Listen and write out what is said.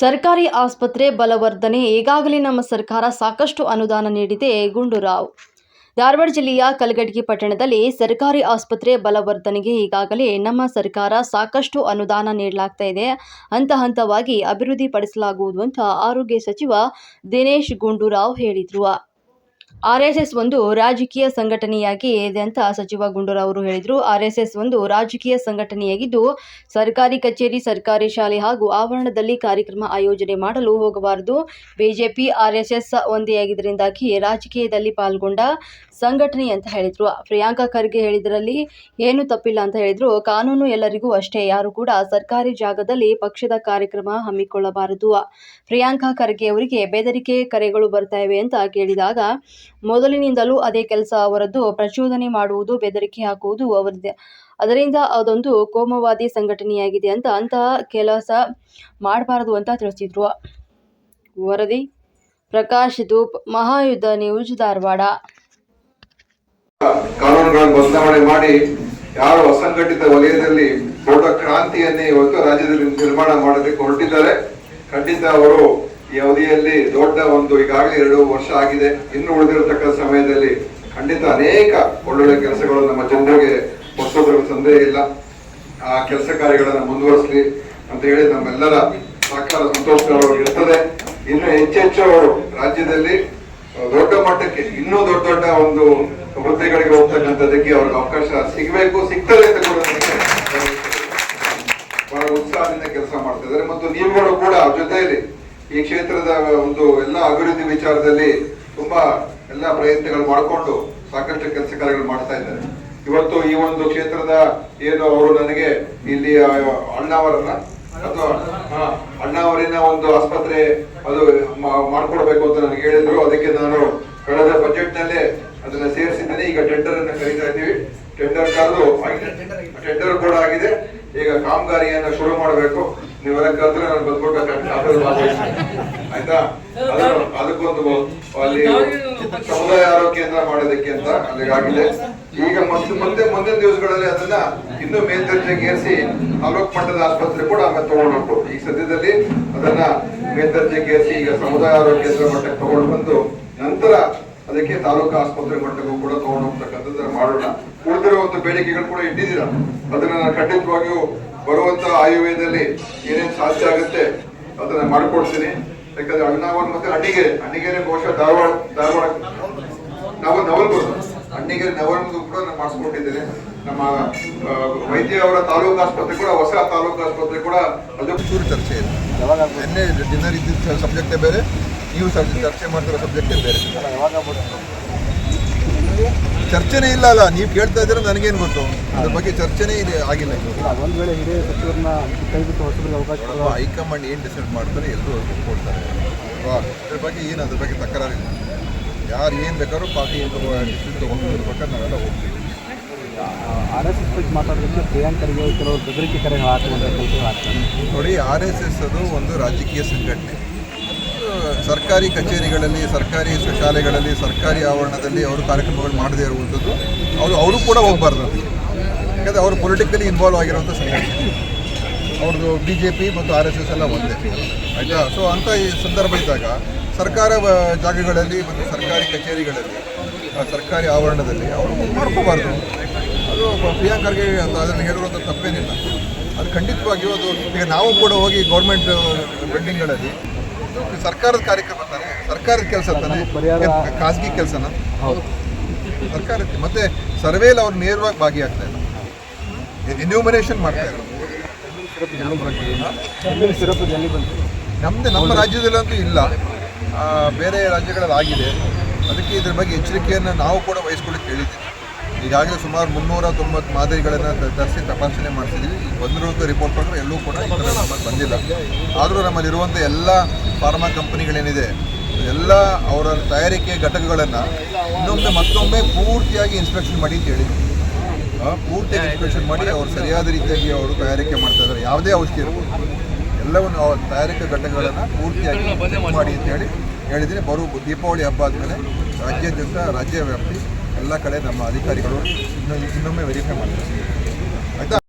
ಸರ್ಕಾರಿ ಆಸ್ಪತ್ರೆ ಬಲವರ್ಧನೆ, ಈಗಾಗಲೇ ನಮ್ಮ ಸರ್ಕಾರ ಸಾಕಷ್ಟು ಅನುದಾನ ನೀಡಿದೆ, ಗುಂಡೂರಾವ್. ಧಾರವಾಡ ಜಿಲ್ಲೆಯ ಕಲಘಟಗಿ ಪಟ್ಟಣದಲ್ಲಿ ಸರ್ಕಾರಿ ಆಸ್ಪತ್ರೆ ಬಲವರ್ಧನೆಗೆ ಈಗಾಗಲೇ ನಮ್ಮ ಸರ್ಕಾರ ಸಾಕಷ್ಟು ಅನುದಾನ ನೀಡಲಾಗ್ತಾ ಇದೆ. ಹಂತ ಹಂತವಾಗಿ ಅಭಿವೃದ್ಧಿಪಡಿಸಲಾಗುವುದು ಅಂತ ಆರೋಗ್ಯ ಸಚಿವ ದಿನೇಶ್ ಗುಂಡೂರಾವ್ ಹೇಳಿದರು. ಆರ್ಎಸ್ಎಸ್ ಒಂದು ರಾಜಕೀಯ ಸಂಘಟನೆಯಾಗಿ ಇದೆ ಅಂತ ಸಚಿವ ಗುಂಡೂರಾವ್ ಹೇಳಿದರು. ಆರ್ಎಸ್ಎಸ್ ಒಂದು ರಾಜಕೀಯ ಸಂಘಟನೆಯಾಗಿದ್ದು, ಸರ್ಕಾರಿ ಕಚೇರಿ, ಸರ್ಕಾರಿ ಶಾಲೆ ಹಾಗೂ ಆವರಣದಲ್ಲಿ ಕಾರ್ಯಕ್ರಮ ಆಯೋಜನೆ ಮಾಡಲು ಹೋಗಬಾರದು. ಬಿಜೆಪಿ, ಆರ್ಎಸ್ಎಸ್ ಒಂದೇಯಾಗಿದ್ದರಿಂದಾಗಿ ರಾಜಕೀಯದಲ್ಲಿ ಪಾಲ್ಗೊಂಡ ಸಂಘಟನೆ ಅಂತ ಹೇಳಿದರು. ಪ್ರಿಯಾಂಕಾ ಖರ್ಗೆ ಹೇಳಿದರಲ್ಲಿ, ಏನು ತಪ್ಪಿಲ್ಲ ಅಂತ ಹೇಳಿದರು. ಕಾನೂನು ಎಲ್ಲರಿಗೂ ಅಷ್ಟೇ. ಯಾರು ಕೂಡ ಸರ್ಕಾರಿ ಜಾಗದಲ್ಲಿ ಪಕ್ಷದ ಕಾರ್ಯಕ್ರಮ ಹಮ್ಮಿಕೊಳ್ಳಬಾರದು. ಪ್ರಿಯಾಂಕಾ ಖರ್ಗೆ ಅವರಿಗೆ ಬೆದರಿಕೆ ಕರೆಗಳು ಬರ್ತಾ ಇವೆ ಅಂತ ಕೇಳಿದಾಗ ಮೊದಲಿನಿಂದಲೂ ಅದೇ ಕೆಲಸ ಅವರದ್ದು. ಪ್ರಚೋದನೆ ಮಾಡುವುದು, ಬೆದರಿಕೆ ಹಾಕುವುದು ಅವರದ್ದೇ. ಅದರಿಂದ ಅದೊಂದು ಕೋಮವಾದಿ ಸಂಘಟನೆಯಾಗಿದೆ ಅಂತ ಅಂತಹ ಕೆಲಸ ಮಾಡಬಾರದು ಅಂತ ತಿಳಿಸಿದ್ರು. ವರದಿ, ಪ್ರಕಾಶ್ ಧೂಪ್, ಮಹಾಯುದ್ಧ ನ್ಯೂಸ್ ಧಾರವಾಡ. ಕಾನೂನುಗಳನ್ನು ಬದಲಾವಣೆ ಮಾಡಿ ಯಾರು ಅಸಂಘಟಿತ ವಲಯದಲ್ಲಿ ದೊಡ್ಡ ಕ್ರಾಂತಿಯನ್ನೇ ಇವತ್ತು ರಾಜ್ಯದಲ್ಲಿ ನಿರ್ಮಾಣ ಮಾಡೋದಕ್ಕೆ ಹೊರಟಿದ್ದಾರೆ. ಖಂಡಿತ ಅವರು ಈ ಅವಧಿಯಲ್ಲಿ ದೊಡ್ಡ ಒಂದು ಈಗಾಗಲೇ ಎರಡು ವರ್ಷ ಆಗಿದೆ. ಇನ್ನು ಉಳಿದಿರತಕ್ಕ ಸಮಯದಲ್ಲಿ ಖಂಡಿತ ಅನೇಕ ಒಳ್ಳೊಳ್ಳೆ ಕೆಲಸಗಳು ನಮ್ಮ ಜನರಿಗೆ ಹೊಸದ್ರ ಸಂದೇಹ ಇಲ್ಲ. ಆ ಕೆಲಸ ಕಾರ್ಯಗಳನ್ನು ಮುಂದುವರಿಸಲಿ ಅಂತ ಹೇಳಿ ನಮ್ಮೆಲ್ಲರ ಸಹಕಾರ ಸಂತೋಷಕರ ಇರ್ತದೆ. ಇನ್ನು ಹೆಚ್ಚೆಚ್ಚು ಅವರು ರಾಜ್ಯದಲ್ಲಿ ದೊಡ್ಡ ಮಟ್ಟಕ್ಕೆ, ಇನ್ನೂ ದೊಡ್ಡ ದೊಡ್ಡ ಒಂದು ಹುದ್ದೆಗಳಿಗೆ ಹೋಗ್ತಕ್ಕಂಥದ್ದಕ್ಕೆ ಅವ್ರಿಗೆ ಅವಕಾಶ ಸಿಗಬೇಕು, ಸಿಗ್ತದೆ ಅಂತ ಕೂಡ ಬಹಳ ಉತ್ಸಾಹದಿಂದ ಕೆಲಸ ಮಾಡ್ತಾ ಇದ್ದಾರೆ. ಮತ್ತು ನೀವುಗಳು ಕೂಡ ಅವ್ರ ಜೊತೆಯಲ್ಲಿ ಈ ಕ್ಷೇತ್ರದ ಒಂದು ಎಲ್ಲ ಅಭಿವೃದ್ಧಿ ವಿಚಾರದಲ್ಲಿ ತುಂಬಾ ಎಲ್ಲ ಪ್ರಯತ್ನಗಳು ಮಾಡಿಕೊಂಡು ಸಾಕಷ್ಟು ಕೆಲಸ ಕಾರ್ಯಗಳು ಮಾಡ್ತಾ ಇದ್ದಾರೆ. ಇವತ್ತು ಈ ಒಂದು ಕ್ಷೇತ್ರದ ಏನು ಅವರು ನನಗೆ ಇಲ್ಲಿ ಅಣ್ಣಾವರನ್ನ ಅಥವಾ ಅಣ್ಣಾವರಿನ ಒಂದು ಆಸ್ಪತ್ರೆ ಅದು ಮಾಡ್ಕೊಡ್ಬೇಕು ಅಂತ ನನಗೆ ಹೇಳಿದ್ರು. ಅದಕ್ಕೆ ನಾನು ಕಳೆದ ಬಜೆಟ್ ನಲ್ಲೇ ಅದನ್ನ ಸೇರಿಸಿದ್ದೇನೆ. ಈಗ ಟೆಂಡರ್ ಅನ್ನ ಕರೀತಾ ಇದ್ದೀವಿ ಟೆಂಡರ್ ಕರೆದು ಆಗಿದೆ ಟೆಂಡರ್ ಕೂಡ ಆಗಿದೆ ಈಗ ಕಾಮಗಾರಿಯನ್ನ ಶುರು ಮಾಡಬೇಕು. ನೀವೆಲ್ಲ ಕಲ್ತ್ರೆ ನಾನು ಬಂದ್ಬಿಟ್ಟು. ಆಯ್ತಾ? ಅದಕ್ಕೊಂದು ಅಲ್ಲಿ ಸಮುದಾಯ ಆರೋಗ್ಯ ಕೇಂದ್ರ ಮಾಡೋದಕ್ಕೆ ಅಂತ ಅಲ್ಲಿಗಾಗಿದೆ. ಈಗ ಮತ್ತೆ ಮತ್ತೆ ಮುಂದಿನ ದಿವಸಗಳಲ್ಲಿ ಅದನ್ನ ಇನ್ನೂ ಮೇಲ್ದರ್ಜೆಗೆ ಏರಿಸಿ ತಾಲೂಕ್ ಮಟ್ಟದ ಆಸ್ಪತ್ರೆ ಕೂಡ ಆಮೇಲೆ ತಗೊಂಡು ಈ ಸದ್ಯದಲ್ಲಿ ಅದನ್ನ ಮೇಲ್ದರ್ಜೆಗೆ ಏರಿಸಿ ಈಗ ಸಮುದಾಯ ಆರೋಗ್ಯ ಕೇಂದ್ರ ಮಟ್ಟಕ್ಕೆ ತಗೊಂಡು ಬಂದು ನಂತರ ಅದಕ್ಕೆ ತಾಲೂಕು ಆಸ್ಪತ್ರೆ ಮಟ್ಟಕ್ಕೂ ಕೂಡ ತಗೊಂಡು ಹೋಗ್ತಕ್ಕಂಥದ್ದು ಮಾಡೋಣ. ಒಂದು ಬೇಡಿಕೆಗಳು ಕೂಡ ಇಟ್ಟಿದ್ದೀರಾ. ಅದನ್ನ ನಾನು ಖಂಡಿತವಾಗಿಯೂ ಬರುವಂತ ಆಯುರ್ವೇದದಲ್ಲಿ ಏನೇನು ಸಾಧ್ಯ ಆಗುತ್ತೆ ಅದನ್ನ ಮಾಡ್ಕೊಡ್ತೀನಿ. ಯಾಕಂದ್ರೆ ಅಣ್ಣಾವನ್ ಮತ್ತೆ ಅಣ್ಣಿಗೆರೆ ಅಣ್ಣಿಗೆರೆ ಬಹುಶಃ ಧಾರವಾಡ ಧಾರವಾಡ, ನಾವು ನವಲ್ಬೋದು ಅಣ್ಣಿಗೆರೆ ನವಲ್ಗೂ ಕೂಡ ನಾನು ಮಾಡಿಸ್ಕೊಟ್ಟಿದ್ದೇನೆ. ನಮ್ಮ ವೈದ್ಯ ಅವರ ತಾಲೂಕು ಆಸ್ಪತ್ರೆ ಕೂಡ, ಹೊಸ ತಾಲೂಕು ಆಸ್ಪತ್ರೆ ಕೂಡ ಅದು. ಚರ್ಚೆ ಚರ್ಚೆ ನಿನ್ನೆ ಡಿನ್ನರ್ ಇದ್ದಿದ್ದ ಸಬ್ಜೆಕ್ಟೇ ಬೇರೆ ನೀವು ಸರ್ ಚರ್ಚೆ ಮಾಡ್ತಿರೋ ಸಬ್ಜೆಕ್ಟೇ ಬೇರೆ. ಚರ್ಚೆನೇ ಇಲ್ಲ ಅಲ್ಲ ನೀವು ಕೇಳ್ತಾ ಇದ್ರೆ ನನಗೇನು ಗೊತ್ತು? ಅದ್ರ ಬಗ್ಗೆ ಚರ್ಚೆನೇ ಇದೆ ಆಗಿಲ್ಲ ಒಂದು ವೇಳೆ ಇದೇ ಸಚಿವರನ್ನ ಕೈ ಬಿಟ್ಟು ಹೊಸಬರಿಗೆ ಅವಕಾಶ ಹೈಕಮಾಂಡ್ ಏನು ಡಿಸೈಡ್ ಮಾಡ್ತಾರೆ ಎಲ್ಲರೂ ಕೊಡ್ತಾರೆ. ಅದ್ರ ಬಗ್ಗೆ ಏನು ಅದ್ರ ಬಗ್ಗೆ ತಕರಾರಿಲ್ಲ. ಯಾರು ಏನು ಬೇಕಾದ್ರೂ ಪಾರ್ಟಿ ಡಿಸಿಷನ್ ತೊಗೊಂಡು ಬೇಕಾದ್ರೆ ಬಗ್ಗೆ ನಾವೆಲ್ಲ ಹೋಗ್ತೀವಿ. ಆರ್ ಎಸ್ ಎಸ್ ಬಗ್ಗೆ ಮಾತಾಡೋದಕ್ಕೆ ಪ್ರಿಯಾಂಕರಿಗೆ ಕೆಲವು ಬೆದರಿಕೆ ಕರೆ ಹಾಕುವಂಥ ನೋಡಿ ಆರ್ ಎಸ್ ಎಸ್ ಅದು ಒಂದು ರಾಜಕೀಯ ಸಂಘಟನೆ. ಸರ್ಕಾರಿ ಕಚೇರಿಗಳಲ್ಲಿ, ಸರ್ಕಾರಿ ಶಾಲೆಗಳಲ್ಲಿ, ಸರ್ಕಾರಿ ಆವರಣದಲ್ಲಿ ಅವರು ಕಾರ್ಯಕ್ರಮಗಳು ಮಾಡದೇ ಇರುವಂಥದ್ದು. ಅವರು ಅವರು ಕೂಡ ಹೋಗಬಾರ್ದು ಯಾಕಂದರೆ ಅವರು ಪೊಲಿಟಿಕಲಿ ಇನ್ವಾಲ್ವ್ ಆಗಿರುವಂಥ ಸಂಘಟನೆ. ಅವ್ರದ್ದು ಬಿ ಜೆ ಪಿ ಮತ್ತು ಆರ್ ಎಸ್ ಎಸ್ ಎಲ್ಲ ಒಂದೇ. ಆಯಿತಾ? ಸೊ ಅಂಥ ಈ ಸಂದರ್ಭ ಇದ್ದಾಗ ಸರ್ಕಾರ ಜಾಗಗಳಲ್ಲಿ ಮತ್ತು ಸರ್ಕಾರಿ ಕಚೇರಿಗಳಲ್ಲಿ ಆ, ಸರ್ಕಾರಿ ಆವರಣದಲ್ಲಿ ಅವರು ಮಾಡ್ಕೋಬಾರ್ದು. ಅದು ಪ್ರಿಯಾಂಕ್ ಖರ್ಗೆ ಅಂತ ಅದನ್ನು ಹೇಳುವಂಥ ತಪ್ಪೇನಿಲ್ಲ. ಅದು ಖಂಡಿತವಾಗಿಯೂ ಅದು ಈಗ ನಾವು ಕೂಡ ಹೋಗಿ ಗೌರ್ಮೆಂಟ್ ಬಿಲ್ಡಿಂಗ್ಗಳಲ್ಲಿ ಸರ್ಕಾರದ ಕಾರ್ಯಕ್ರಮ ತಾನೆ. ಸರ್ಕಾರದ ಕೆಲಸ ತಾನೆ. ಖಾಸಗಿ ಕೆಲಸನ? ಸರ್ಕಾರಕ್ಕೆ. ಮತ್ತೆ ಸರ್ವೇಲಿ ಅವ್ರು ನೇರವಾಗಿ ಭಾಗಿಯಾಗ್ತಾ ಇಲ್ಲ. ಎನ್ಯೂಮರೇಷನ್ ಮಾಡ್ತಾ ಇಲ್ಲ ನಮ್ಮದು ನಮ್ಮ ರಾಜ್ಯದಲ್ಲಂತೂ ಇಲ್ಲ. ಬೇರೆ ರಾಜ್ಯಗಳಲ್ಲಿ ಆಗಿದೆ. ಅದಕ್ಕೆ ಇದ್ರ ಬಗ್ಗೆ ಎಚ್ಚರಿಕೆಯನ್ನು ನಾವು ಕೂಡ ವಹಿಸ್ಕೊಳ್ಳಿ ಹೇಳಿದ್ದೀವಿ. ಈಗಾಗಲೇ ಸುಮಾರು ಮುನ್ನೂರ ತೊಂಬತ್ತು ಮಾದರಿಗಳನ್ನು ತರಿಸಿ ತಪಾಸಣೆ ಮಾಡ್ತಿದ್ದೀವಿ ಬಂದಿರುವಂಥ ರಿಪೋರ್ಟ್ ಪ್ರಕಾರ ಎಲ್ಲೂ ಕೂಡ ಈ ಥರ ಬಂದಿಲ್ಲ. ಆದರೂ ನಮ್ಮಲ್ಲಿರುವಂಥ ಎಲ್ಲ ಫಾರ್ಮಾ ಕಂಪನಿಗಳೇನಿದೆ ಎಲ್ಲ ಅವರ ತಯಾರಿಕೆ ಘಟಕಗಳನ್ನು ಇನ್ನೊಮ್ಮೆ ಮತ್ತೊಮ್ಮೆ ಪೂರ್ತಿಯಾಗಿ ಇನ್ಸ್ಪೆಕ್ಷನ್ ಮಾಡಿ ಅಂತ ಹೇಳಿದ್ವಿ. ಪೂರ್ತಿಯಾಗಿ ಇನ್ಸ್ಪೆಕ್ಷನ್ ಮಾಡಿ ಅವರು ಸರಿಯಾದ ರೀತಿಯಾಗಿ ಅವರು ತಯಾರಿಕೆ ಮಾಡ್ತಾ ಇದ್ದಾರೆ. ಯಾವುದೇ ಔಷಧಿ ಇರ್ಬೋದು. ಎಲ್ಲವನ್ನು ತಯಾರಿಕಾ ಘಟಕಗಳನ್ನು ಪೂರ್ತಿಯಾಗಿ ಮಾಡಿ ಅಂತ ಹೇಳಿ ಹೇಳಿದ್ದೀನಿ ಬರೋ ದೀಪಾವಳಿ ಹಬ್ಬ ಆದಮೇಲೆ ರಾಜ್ಯಾದ್ಯಂತ ರಾಜ್ಯ ವ್ಯಾಪ್ತಿ ಎಲ್ಲ ಕಡೆ ನಮ್ಮ ಅಧಿಕಾರಿಗಳು ಇನ್ನೊಮ್ಮೆ ವೆರಿಫೈ ಮಾಡ್ತಾರೆ. ಆಯಿತಾ?